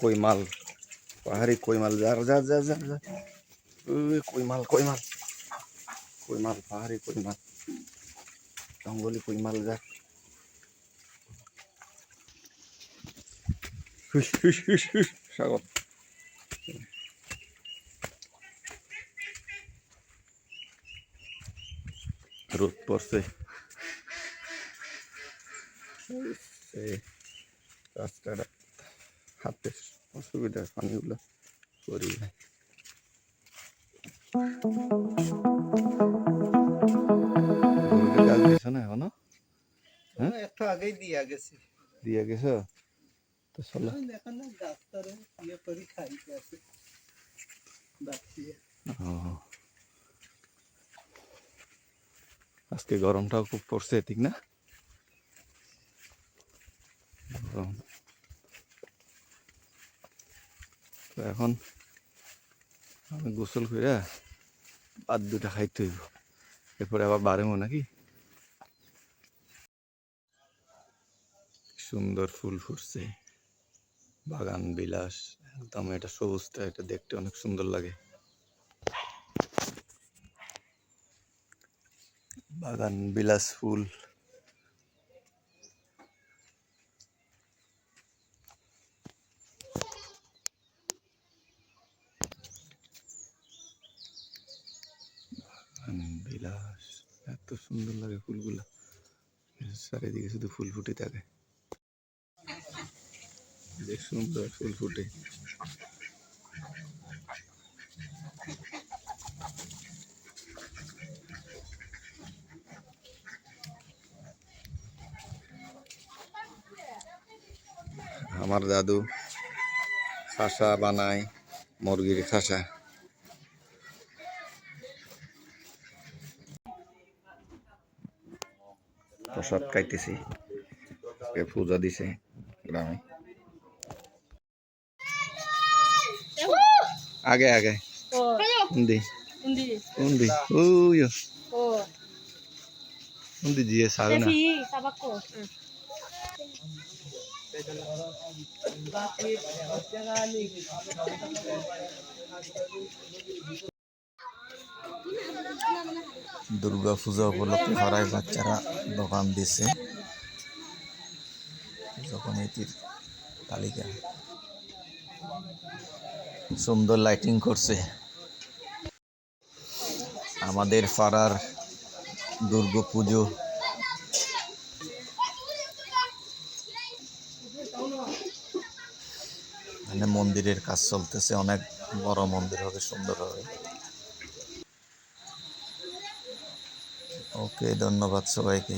কই মাল পাহাড়ি কই মাল যা যা যা যা যা। ওই কই মাল কই মাল কই মাল পাহাড়ি কই মাল জঙ্গলি কই মাল যা। হুস হুস হুস হুস স্বাগত রোদ পড়ছে। রাস্তাটা। হাতে অসুবিধা পানিগুলো করি গরুকে গাছ দিছ না এখনও? হ্যাঁ? একটু আগেই দিয়া গেছি। দিয়ে গেছ? তো চলো। ইয়ে। আজকে গরমটাও খুব পড়ছে ঠিক না? গরম। তো এখন আমি গোসল করে বাদ দুটা খাইতে হইব। এরপরে আবার বাড়েমো নাকি? সুন্দর ফুল ফুটছে। বাগান, বিলাস, একদম এটা সবুজটা এটা দেখতে অনেক সুন্দর লাগে। বাগান, বিলাস, ফুল। বিলাস এত সুন্দর লাগে ফুলগুলো। চারিদিকে শুধু ফুল ফুটে থাকে। বেশ সুন্দর ফুল ফুটে। আমার দাদু খাসা বানায়, মুরগির খাসা। প্রসাদ খাইতেছি। পূজা দিছে গ্রামে। আগে আগে। উন্দি. উন্দি। উই Oh, উন্দি দিয়ে সাবে না। Devi, sabak ko. দুর্গা পূজা উপলক্ষে হারাই বাচ্চারা দোকান দিছে। যখন এটির তালিকা সুন্দর লাইটিং করছে, আমাদের পাড়ার দুর্গা পুজো এখানে মন্দিরের কাজ চলতেছে, অনেক বড় মন্দির হবে, সুন্দর হবে। ওকে ধন্যবাদ সবাইকে।